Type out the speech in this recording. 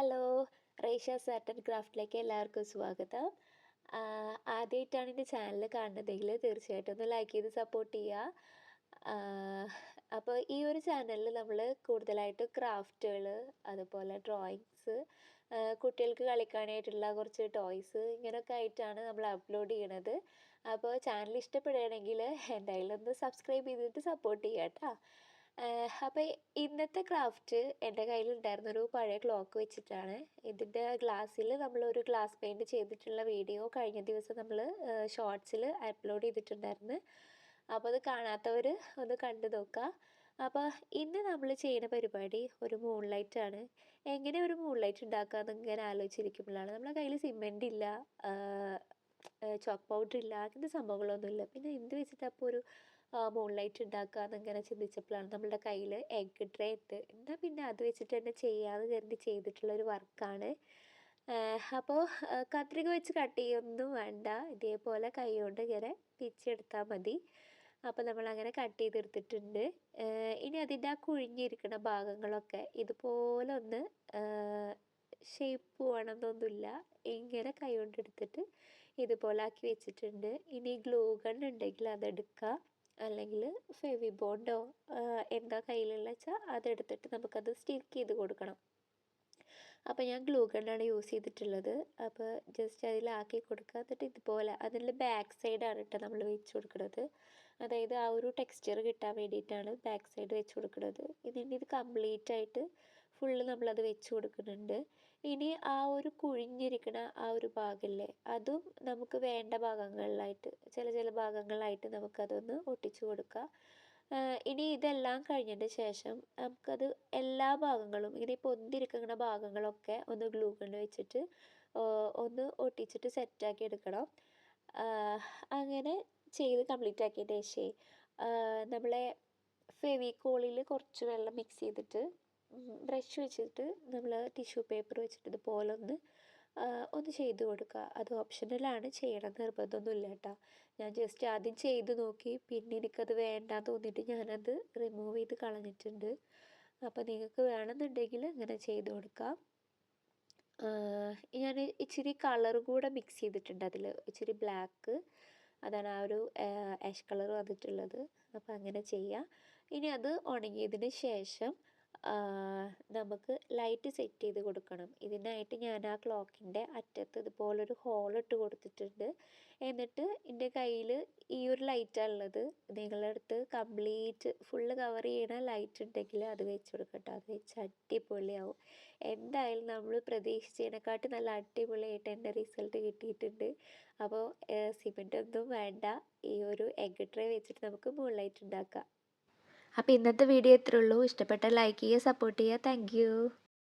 Hello റേഷ satin ക്രാഫ്റ്റിലേക്ക് എല്ലാവർക്കും സ്വാഗതം. ആദ്യമായിട്ടാണ് എന്റെ ചാനൽ കാണുന്നതെങ്കിൽ തീർച്ചയായിട്ടും ഒന്ന് ലൈക്ക് ചെയ്ത് സപ്പോർട്ട് ചെയ്യുക. അപ്പോൾ ഈ ഒരു ചാനലിൽ നമ്മൾ കൂടുതലായിട്ട് ക്രാഫ്റ്റുകൾ അതുപോലെ ഡ്രോയിങ്സ് കുട്ടികൾക്ക് കളിക്കാനായിട്ടുള്ള കുറച്ച് ടോയ്സ് ഇങ്ങനെയൊക്കെ ആയിട്ടാണ് നമ്മൾ അപ്ലോഡ് ചെയ്യണത്. അപ്പോൾ ചാനൽ ഇഷ്ടപ്പെടുകയാണെങ്കിൽ എന്തായാലും ഒന്ന് സബ്സ്ക്രൈബ് ചെയ്തിട്ട് സപ്പോർട്ട് ചെയ്യാം കേട്ടോ. അപ്പോൾ ഇന്നത്തെ ക്രാഫ്റ്റ് എന്റെ കയ്യിലുണ്ടായിരുന്നൊരു പഴയ ക്ലോക്ക് വെച്ചിട്ടാണ്. ഇതിന്റെ ഗ്ലാസ്സിൽ നമ്മളൊരു ഗ്ലാസ് പെയിന്റ് ചെയ്തിട്ടുള്ള വീഡിയോ കഴിഞ്ഞ ദിവസം നമ്മൾ ഷോർട്സിൽ അപ്ലോഡ് ചെയ്തിട്ടുണ്ടായിരുന്നു. അപ്പോൾ അത് കാണാത്തവർ ഒന്ന് കണ്ടു നോക്കുക അപ്പോൾ ഇന്ന് നമ്മൾ ചെയ്യുന്ന പരിപാടി ഒരു മൂൺ ലൈറ്റാണ് എങ്ങനെ ഒരു മൂൺ ലൈറ്റ് ഉണ്ടാക്കാമെന്ന് ഇങ്ങനെ ആലോചിച്ചിരിക്കുമ്പോഴാണ്. നമ്മളെ കയ്യിൽ സിമെന്റ് ഇല്ല ചോക്ക് പൗഡർ ഇല്ല അങ്ങനത്തെ സംഭവങ്ങളൊന്നുമില്ല. പിന്നെ എന്ത് വെച്ചിട്ട് അപ്പോൾ ഒരു മൂൺ ലൈറ്റ് എന്നിങ്ങനെ ചിന്തിച്ചപ്പോഴാണ് നമ്മുടെ കയ്യിൽ എഗ് ട്രേ ഉണ്ട് എന്നാൽ പിന്നെ അത് വെച്ചിട്ട് തന്നെ ചെയ്യാമെന്ന് കരുതി ചെയ്തിട്ടുള്ളൊരു വർക്കാണ് അപ്പോൾ കത്രിക വെച്ച് കട്ട് ചെയ്യൊന്നും വേണ്ട. ഇതേപോലെ കൈ കൊണ്ട് ഇങ്ങനെ പിച്ചെടുത്താൽ മതി. അപ്പോൾ നമ്മൾ അങ്ങനെ കട്ട് ചെയ്തെടുത്തിട്ടുണ്ട് ഇനി അതിന്റെ ആ കുഴിഞ്ഞിരിക്കുന്ന ഭാഗങ്ങളൊക്കെ ഇതുപോലെ ഒന്ന് ഷേപ്പ് വേണമെന്നൊന്നുമില്ല ഇങ്ങനെ കൈ കൊണ്ട് എടുത്തിട്ട് ഇതുപോലെ ആക്കി വെച്ചിട്ടുണ്ട്. ഇനി ഗ്ലൂ ഗൺ ഉണ്ടെങ്കിൽ അതെടുക്കുക അല്ലെങ്കിൽ ഫെവി ബോണ്ടോ എന്താ കയ്യിലുള്ള വെച്ചാൽ അതെടുത്തിട്ട് നമുക്കത് സ്റ്റിക്ക് ചെയ്ത് കൊടുക്കണം. അപ്പോൾ ഞാൻ ഗ്ലൂ ഗണ്ണാണ് യൂസ് ചെയ്തിട്ടുള്ളത്. അപ്പോൾ ജസ്റ്റ് അതിലാക്കി കൊടുക്കുക. എന്നിട്ട് ഇതുപോലെ അതിന്റെ ബാക്ക് സൈഡാണ് കേട്ടോ നമ്മൾ വെച്ച് കൊടുക്കുന്നത്. അതായത് ആ ഒരു ടെക്സ്ചർ കിട്ടാൻ വേണ്ടിയിട്ടാണ് ബാക്ക് സൈഡ് വെച്ച് കൊടുക്കുന്നത്. ഇതിന്റെ ഇത് കംപ്ലീറ്റ് ആയിട്ട് ഫുള്ള് നമ്മളത് വെച്ച് കൊടുക്കുന്നുണ്ട്. ഇനി ആ ഒരു കുഴിഞ്ഞിരിക്കുന്ന ആ ഒരു ഭാഗമില്ലേ അതും നമുക്ക് വേണ്ട ഭാഗങ്ങളിലായിട്ട് ചില ചില ഭാഗങ്ങളിലായിട്ട് നമുക്കതൊന്ന് ഒട്ടിച്ചു കൊടുക്കുക ഇനി ഇതെല്ലാം കഴിഞ്ഞതിന് ശേഷം നമുക്കത് എല്ലാ ഭാഗങ്ങളും ഇങ്ങനെ പൊന്തിരിക്കുന്ന ഭാഗങ്ങളൊക്കെ ഒന്ന് ഗ്ലൂ കൊണ്ട് വെച്ചിട്ട് ഒന്ന് ഒട്ടിച്ചിട്ട് സെറ്റാക്കി എടുക്കണം. അങ്ങനെ ചെയ്ത് കംപ്ലീറ്റ് ആക്കിയതിന് ശേഷം നമ്മളെ ഫെവിക്കോളിൽ കുറച്ച് വെള്ളം മിക്സ് ചെയ്തിട്ട് ബ്രഷ് വെച്ചിട്ട് നമ്മൾ ടിഷ്യൂ പേപ്പർ വെച്ചിട്ട് ഇതുപോലെ ഒന്ന് ഒന്ന് ചെയ്ത് കൊടുക്കുക. അത് ഓപ്ഷനലാണ് ചെയ്യണം നിർബന്ധമൊന്നുമില്ല കേട്ടോ. ഞാൻ ജസ്റ്റ് ആദ്യം ചെയ്ത് നോക്കി. പിന്നെ എനിക്കത് വേണ്ട തോന്നിയിട്ട് ഞാനത് റിമൂവ് ചെയ്ത് കളഞ്ഞിട്ടുണ്ട്. അപ്പോൾ നിങ്ങൾക്ക് വേണമെന്നുണ്ടെങ്കിൽ അങ്ങനെ ചെയ്ത് കൊടുക്കാം. ഞാൻ ഇച്ചിരി കളർ കൂടെ മിക്സ് ചെയ്തിട്ടുണ്ട് അതിൽ ഇച്ചിരി ബ്ലാക്ക് അതാണ് ആ ഒരു ആഷ് കളർ വന്നിട്ടുള്ളത്. അപ്പോൾ അങ്ങനെ ചെയ്യാം. ഇനി അത് ഉണങ്ങിയതിന് ശേഷം നമുക്ക് ലൈറ്റ് സെറ്റ് ചെയ്ത് കൊടുക്കണം. ഇതിനായിട്ട് ഞാൻ ആ ക്ലോക്കിന്റെ അറ്റത്ത് ഇതുപോലൊരു ഹോൾ ഇട്ട് കൊടുത്തിട്ടുണ്ട്. എന്നിട്ട് എന്റെ കയ്യിൽ ഈ ഒരു ലൈറ്റാണ് ഉള്ളത്. നിങ്ങളുടെ അടുത്ത് കംപ്ലീറ്റ് ഫുള്ള് കവർ ചെയ്യണ ലൈറ്റ് ഉണ്ടെങ്കിൽ അത് വെച്ച് കൊടുക്കട്ടോ. അത് വെച്ച് അടിപൊളിയാവും. എന്തായാലും നമ്മൾ പ്രതീക്ഷിച്ചതിനെക്കാട്ടി നല്ല അടിപൊളിയായിട്ട് എന്റെ റിസൾട്ട് കിട്ടിയിട്ടുണ്ട്. അപ്പോൾ സിമെന്റ് ഒന്നും വേണ്ട. ഈ ഒരു എഗ് ട്രേ വെച്ചിട്ട് നമുക്ക് മൂൺ ലൈറ്റ് ഉണ്ടാക്കാം. അപ്പോൾ ഇന്നത്തെ വീഡിയോ ഇത്രയുള്ളൂ ഇഷ്ടപ്പെട്ടാൽ ലൈക്ക് ചെയ്യുക സപ്പോർട്ട് ചെയ്യുക. താങ്ക്